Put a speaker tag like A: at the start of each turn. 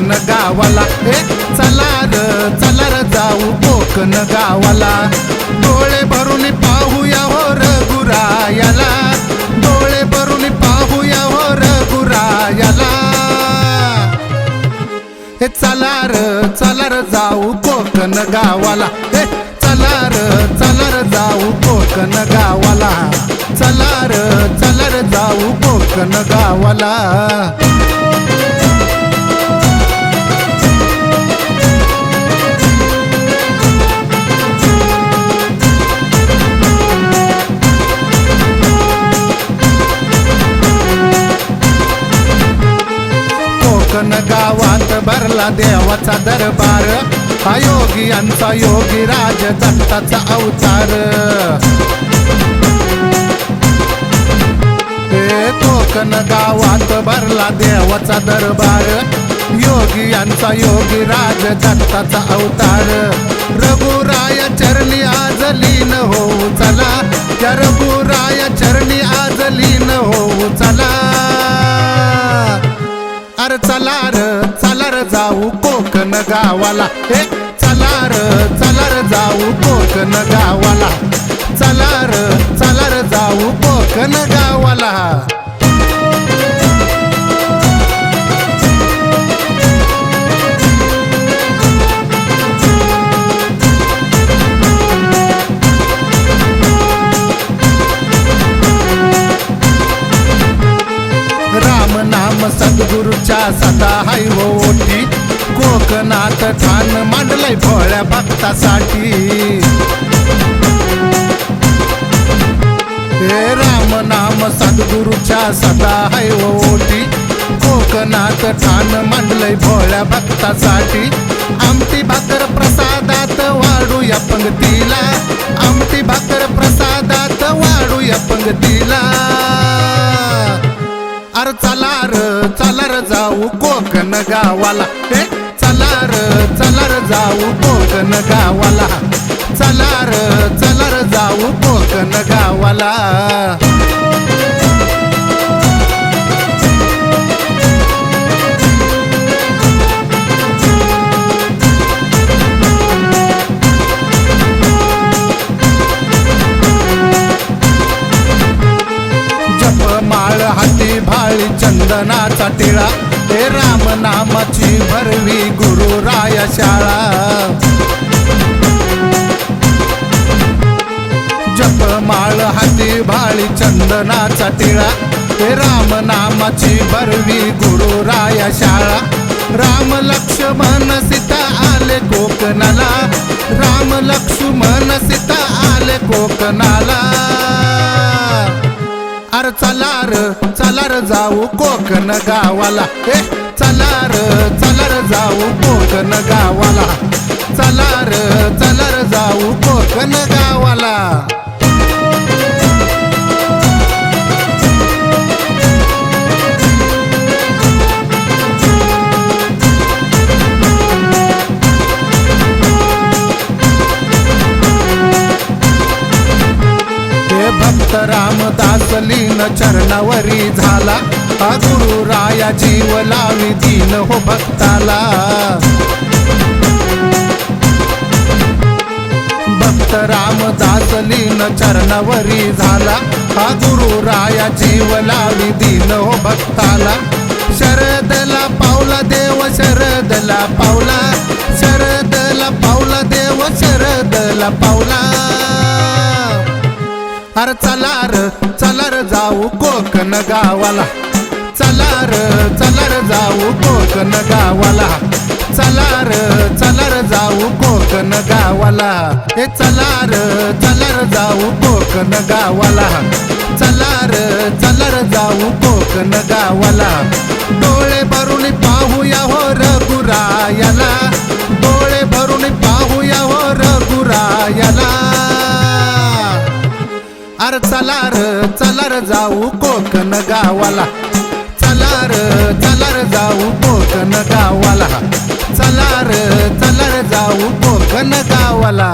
A: कोकण गावाला. हे चला र चला र जाऊ कोकण गावाला. डोळे भरून पाहूया हो रघुरायाला. डोळे भरून पाहूया हो रघुरायाला. हे चला र चला र जाऊ कोकण गावाला. हे चला र चला र जाऊ कोकण गावाला. चला र चला र जाऊ कोकण गावाला. कोकण गावात भरला देवाचा दरबार. हा योगी यांचा योगी राज दत्ताचा अवतार. हे कोकण गावात भरला देवाचा दरबार. योगी यांचा योगी राज दत्ताचा अवतार. रघुराय जाऊ कोकण गावाला. हे चला र चला र जाऊ कोकण गावाला. चला र चला र जाऊ कोकण गावाला. राम नाम सद्गुरूच्या सदा हाय हो ओटी. लोकनाथ कोकणात ठाण मांडलंय भोळ्या भक्तासाठी. हे राम नाम सद्गुरूच्या सदा हाय ओटी. कोकणात ठाण मांडलंय भोळ्या भक्तासाठी. आमटी भाकर प्रसादात वाढूया पंगतीला. आमटी भाकर प्रसादात वाढूया पंगतीला. अर चला र चला र जाऊ कोकण गावाला. चलार चलार जाऊ कोकण गावाला. चलार चलार जाऊ कोकण गावाला. जप माळ हाती भाळी चंदनाचा टिळा. हे राम नामाची भरवी गुरु राय शाळा. जप माळ हाती भाळी चंदनाचा टिळा हे राम नामाची भरवी गुरु राय शाळा. राम लक्ष्मण सीता आले कोकणाला. राम लक्ष्मण सीता आले कोकणाला. अर चला र. चला र जाऊ कोकण गावाला. ए चला र चला र जाऊ कोकण गावाला. चला र चला र जाऊ कोकण गावाला. संत रामदास लीन चरणावरी झाला. हा गुरु राया जीव लावी दीन हो भक्ताला. भक्त रामदास लीन चरणावरी झाला. हा गुरु राया जीव लावी दीन हो भक्ताला. शरदला पावला देव शरदला पावला. शरदला पावला देव शरदला पावला. अरे चलार चलार जाऊ कोकण गावाला. चलार चलार जाऊ कोकण गावाला. चलार चलार जाऊ कोकण गावाला. हे चलार चलार जाऊ कोकण गावाला. चलार चलार जाऊ कोकण गावाला. चलार चलार चलार जाऊ कोकण गावाला. चलार चलार जाऊ कोकण गावाला. चलार चलार जाऊ कोकण गावाला.